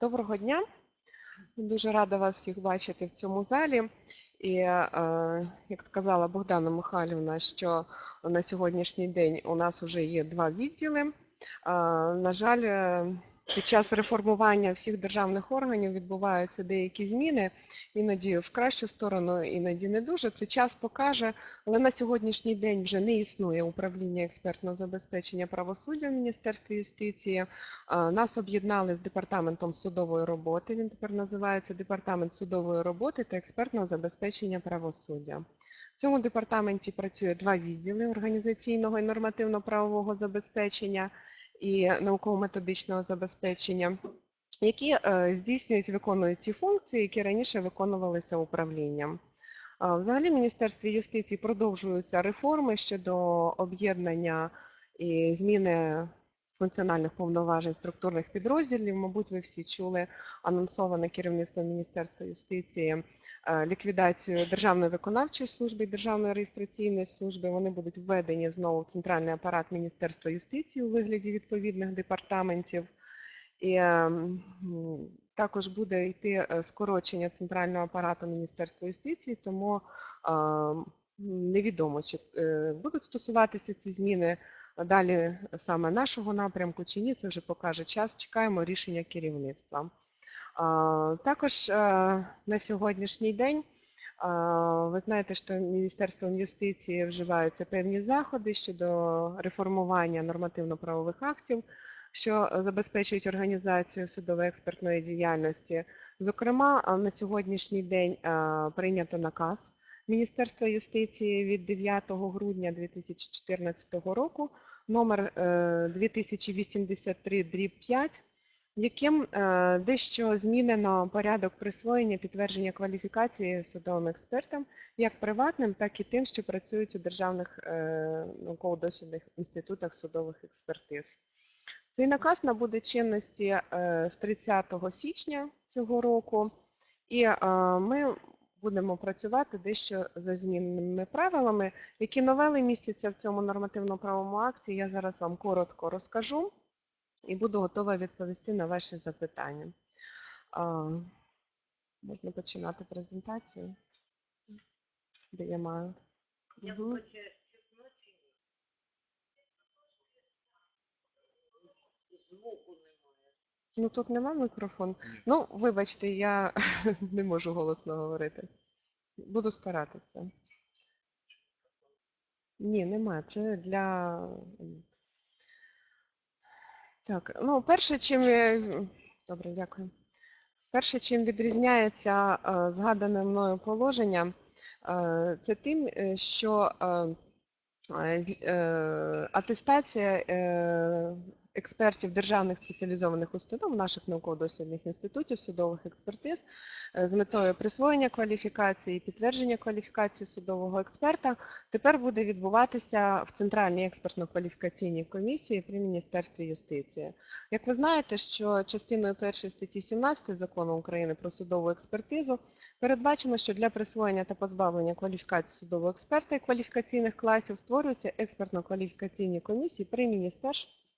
Доброго дня. Дуже рада вас всіх бачити в цьому залі. І е, як сказала Богдана Михайлівна, що на сьогоднішній день у нас вже є два відділи. Е, на жаль, е, під час реформування всіх державних органів відбуваються деякі зміни, іноді в кращу сторону, іноді не дуже. Це час покаже, але на сьогоднішній день вже не існує управління експертного забезпечення правосуддя в Міністерстві юстиції. Нас об'єднали з департаментом судової роботи. Він тепер називається Департамент судової роботи та експертного забезпечення правосуддя. В цьому департаменті працює два відділи організаційного і нормативно-правового забезпечення і науково-методичного забезпечення, які е, здійснюють, виконують ті функції, які раніше виконувалися управлінням. Взагалі в Міністерстві юстиції продовжуються реформи щодо об'єднання і зміни функціональних повноважень структурних підрозділів. Мабуть, ви всі чули анонсоване керівництво Міністерства юстиції е, ліквідацію Державної виконавчої служби і Державної реєстраційної служби. Вони будуть введені знову в центральний апарат Міністерства юстиції у вигляді відповідних департаментів. І ем, також буде йти е, скорочення центрального апарату Міністерства юстиції, тому невідомо, чи е, будуть стосуватися ці зміни далі саме нашого напрямку чи ні, це вже покаже час. Чекаємо рішення керівництва. Також е, на сьогоднішній день ви знаєте, що Міністерством юстиції вживаються певні заходи щодо реформування нормативно-правових актів, що забезпечують організацію судово-експертної діяльності. Зокрема, на сьогоднішній день прийнято наказ Міністерства юстиції від 9 грудня 2014 року номер е, 2083 дріб 5, яким е, дещо змінено порядок присвоєння підтвердження кваліфікації судовим експертам, як приватним, так і тим, що працюють у державних е, науково-дослідних інститутах судових експертиз. Цей наказ набуде чинності е, з 30 січня цього року, і е, ми будемо працювати дещо за змінними правилами. Які новели містяться в цьому нормативно-правому акті, я зараз вам коротко розкажу і буду готова відповісти на ваші запитання. Можна починати презентацію, де я маю. Я Мгм. Ну тут нема мікрофон. Ну, вибачте, я не можу голосно говорити. Буду старатися. Ні, нема. Це для. Так, ну, перше, чим Добре, дякую. Перше, чим відрізняється е, згадане мною положення, е, це тим, е, що атестація експертів державних спеціалізованих установ, наших науково-дослідних інститутів, судових експертиз е, з метою присвоєння кваліфікації підтвердження кваліфікації судового експерта тепер буде відбуватися в Центральній експертно-кваліфікаційній комісії при Міністерстві юстиції. Як ви знаєте, що частиною 1 статті 17 Закону України про судову експертизу передбачено, що для присвоєння та позбавлення кваліфікації судового експерта і кваліфікаційних класів створюються експертно-кваліфікаційні комісії при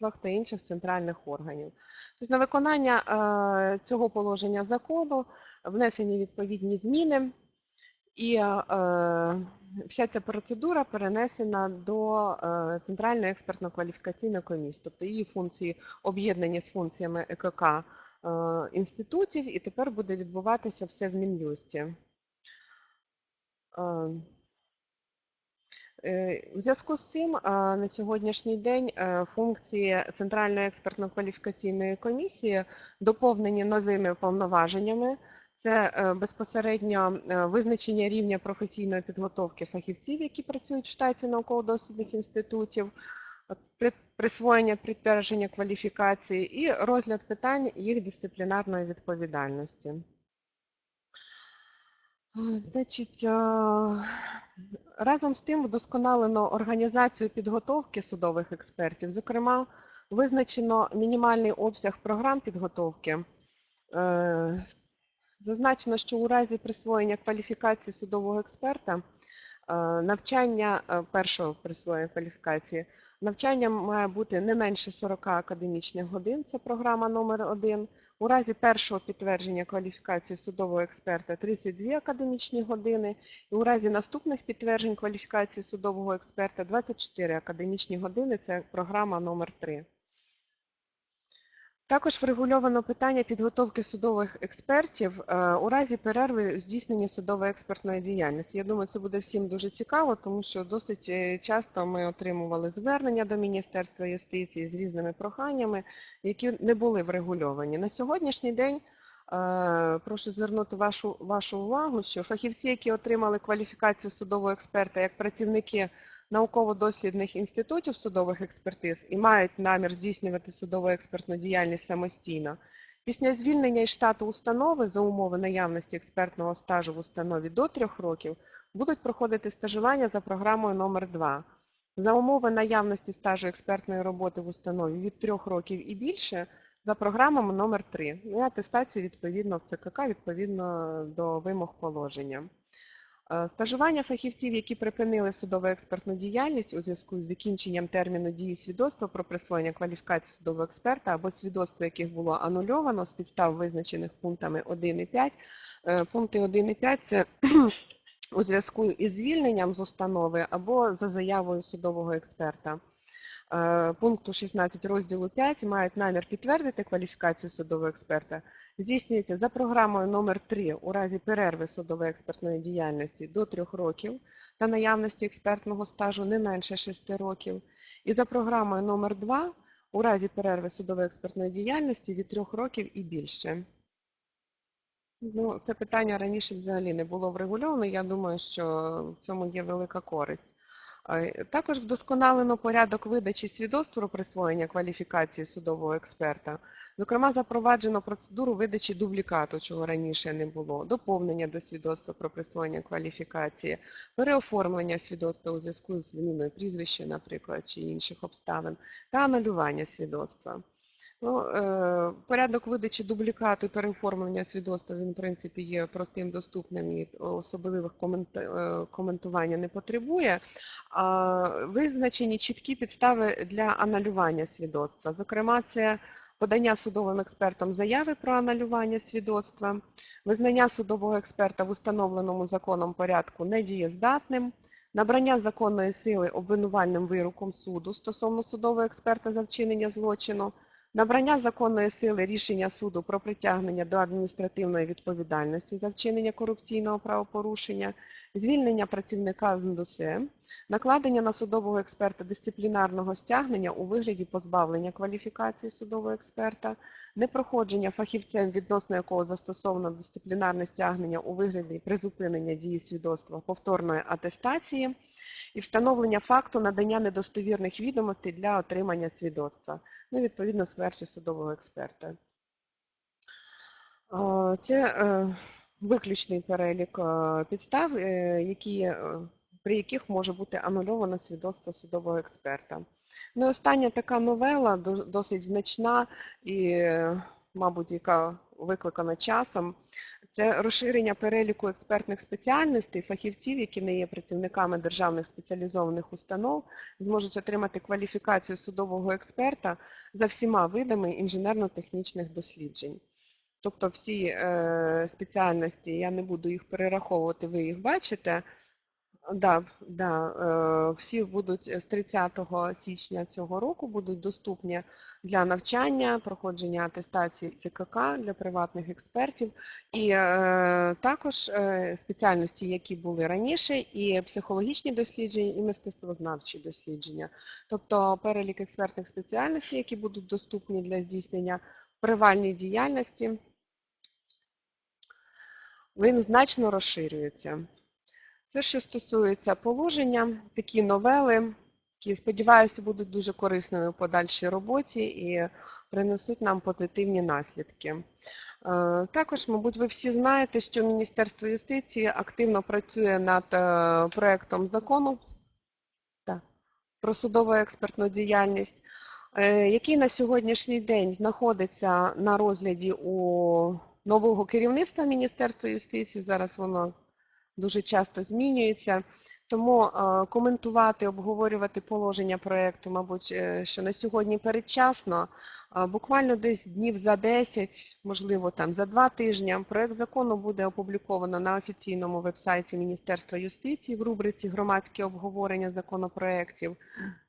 міністерствах та інших центральних органів. Тобто на виконання е, цього положення закону внесені відповідні зміни, і е, вся ця процедура перенесена до е, Центральної експертно-кваліфікаційної комісії, тобто її функції об'єднані з функціями ЕКК інститутів, і тепер буде відбуватися все в Мін'юсті. Е, Е, зв'язку з цим на сьогоднішній день е, функції Центральної експертно-кваліфікаційної комісії доповнені новими повноваженнями. Це е, безпосередньо визначення рівня професійної підготовки фахівців, які працюють в штаті науково-дослідних інститутів, присвоєння підтвердження кваліфікації і розгляд питань їх дисциплінарної відповідальності. Значить, разом з тим вдосконалено організацію підготовки судових експертів. Зокрема, визначено мінімальний обсяг програм підготовки Е, Зазначено, що у разі присвоєння кваліфікації судового експерта е, навчання е, першого присвоєння кваліфікації навчання має бути не менше 40 академічних годин. Це програма номер 1 У разі першого підтвердження кваліфікації судового експерта 32 академічні години. І у разі наступних підтверджень кваліфікації судового експерта 24 академічні години. Це програма номер 3 також врегульовано питання підготовки судових експертів е, у разі перерви у здійсненні судової експертної діяльності. Я думаю, це буде всім дуже цікаво, тому що досить е, часто ми отримували звернення до Міністерства юстиції з різними проханнями, які не були врегульовані. На сьогоднішній день е, прошу звернути вашу, вашу увагу, що фахівці, які отримали кваліфікацію судового експерта як працівники науково-дослідних інститутів судових експертиз і мають намір здійснювати судову експертну діяльність самостійно. Після звільнення із штату установи за умови наявності експертного стажу в установі до трьох років будуть проходити стажування за програмою номер 2 За умови наявності стажу експертної роботи в установі від трьох років і більше за програмою номер 3 і атестацію відповідно в ЦКК відповідно до вимог положення. Е, Стажування фахівців, які припинили судово-експертну діяльність у зв'язку з закінченням терміну дії свідоцтва про присвоєння кваліфікації судового експерта або свідоцтво яких було анульовано з підстав, визначених пунктами 1 і 5. Е, Пункти 1 і 5 – це у зв'язку із звільненням з установи або за заявою судового експерта. Е, Пункту 16 розділу 5 мають намір підтвердити кваліфікацію судового експерта здійснюється за програмою номер 3 у разі перерви судової експертної діяльності до 3 років та наявності експертного стажу не менше 6 років. І за програмою номер 2 у разі перерви судової експертної діяльності від 3 років і більше. Ну, це питання раніше взагалі не було врегульовано. Я думаю, що в цьому є велика користь. Е, Також вдосконалено порядок видачі свідоцтв про присвоєння кваліфікації судового експерта. Зокрема, запроваджено процедуру видачі дублікату, чого раніше не було, доповнення до свідоцтва про присвоєння кваліфікації, переоформлення свідоцтва у зв'язку з зміною прізвища, наприклад, чи інших обставин, та анулювання свідоцтва. Ну, е, порядок видачі дублікату і переоформлення свідоцтва, він, в принципі, є простим, доступним і особливих е, коментування не потребує. Визначені чіткі підстави для анулювання свідоцтва. Зокрема, це подання судовим експертом заяви про анулювання свідоцтва, визнання судового експерта в установленому законом порядку недієздатним, набрання законної сили обвинувальним вироком суду стосовно судового експерта за вчинення злочину, набрання законної сили рішення суду про притягнення до адміністративної відповідальності за вчинення корупційного правопорушення, звільнення працівника з НДС, накладення на судового експерта дисциплінарного стягнення у вигляді позбавлення кваліфікації судового експерта, непроходження фахівцем, відносно якого застосовано дисциплінарне стягнення у вигляді призупинення дії свідоцтва повторної атестації і встановлення факту надання недостовірних відомостей для отримання свідоцтва, ну відповідно смерті судового експерта. Це е, виключний перелік е, підстав, е, які, при яких може бути анульовано свідоцтво судового експерта. Ну і остання така новела, досить значна і, мабуть, яка викликана часом, це розширення переліку експертних спеціальностей фахівців, які не є працівниками державних спеціалізованих установ, зможуть отримати кваліфікацію судового експерта за всіма видами інженерно-технічних досліджень. Тобто всі е, спеціальності, я не буду їх перераховувати, ви їх бачите. Да, да, е, всі будуть з 30 січня цього року будуть доступні для навчання, проходження атестації в ЦКК для приватних експертів, і е, також е, спеціальності, які були раніше, і психологічні дослідження, і мистецтвознавчі дослідження. Тобто перелік експертних спеціальностей, які будуть доступні для здійснення в привальній діяльності, він значно розширюється. Це що стосується положення, такі новели, які, сподіваюся, будуть дуже корисними в подальшій роботі і принесуть нам позитивні наслідки. Е, Також, мабуть, ви всі знаєте, що Міністерство юстиції активно працює над е, проектом закону про судово експертну діяльність. е, який на сьогоднішній день знаходиться на розгляді у нового керівництва Міністерства юстиції. Зараз воно дуже часто змінюється. Тому е, коментувати, обговорювати положення проекту, мабуть, е, що на сьогодні передчасно. Е, Буквально десь днів за 10, можливо, там за два тижні, проект закону буде опубліковано на офіційному вебсайті Міністерства юстиції в рубриці Громадське обговорення законопроєктів,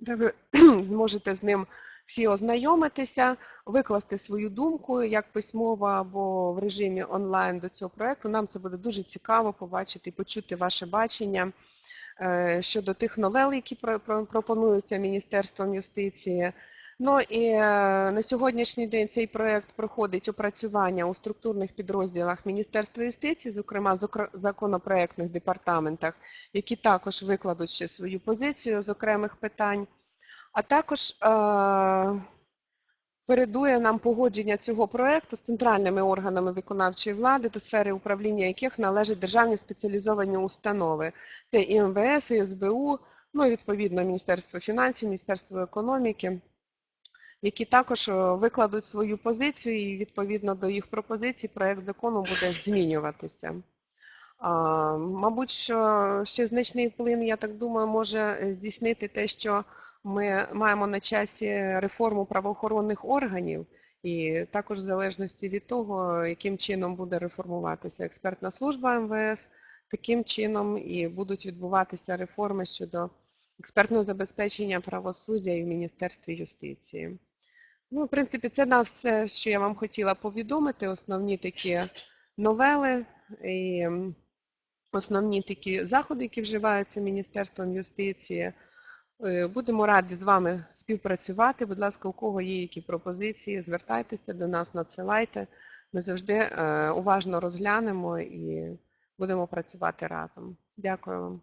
де ви зможете з ним всі ознайомитися, викласти свою думку як письмово або в режимі онлайн до цього проекту. Нам це буде дуже цікаво побачити і почути ваше бачення е, щодо тих новел, які про- про- пропонуються Міністерством юстиції. Ну і е, на сьогоднішній день цей проект проходить опрацювання у структурних підрозділах Міністерства юстиції, зокрема зокр- законопроектних департаментах, які також викладуть ще свою позицію з окремих питань. А також е, передує нам погодження цього проекту з центральними органами виконавчої влади, до сфери управління яких належать державні спеціалізовані установи. Це і МВС, і СБУ, ну і відповідно Міністерство фінансів, Міністерство економіки, які також е, викладуть свою позицію, і відповідно до їх пропозицій проект закону буде змінюватися. Мабуть, що ще значний вплив, я так думаю, може здійснити те, що ми маємо на часі реформу правоохоронних органів, і також в залежності від того, яким чином буде реформуватися експертна служба МВС, таким чином і будуть відбуватися реформи щодо експертного забезпечення правосуддя і в Міністерстві юстиції. Ну, в принципі, це на все, що я вам хотіла повідомити, основні такі новели і основні такі заходи, які вживаються Міністерством юстиції. Е, Будемо раді з вами співпрацювати. Будь ласка, у кого є які пропозиції, звертайтеся до нас, надсилайте. Ми завжди е, уважно розглянемо і будемо працювати разом. Дякую вам.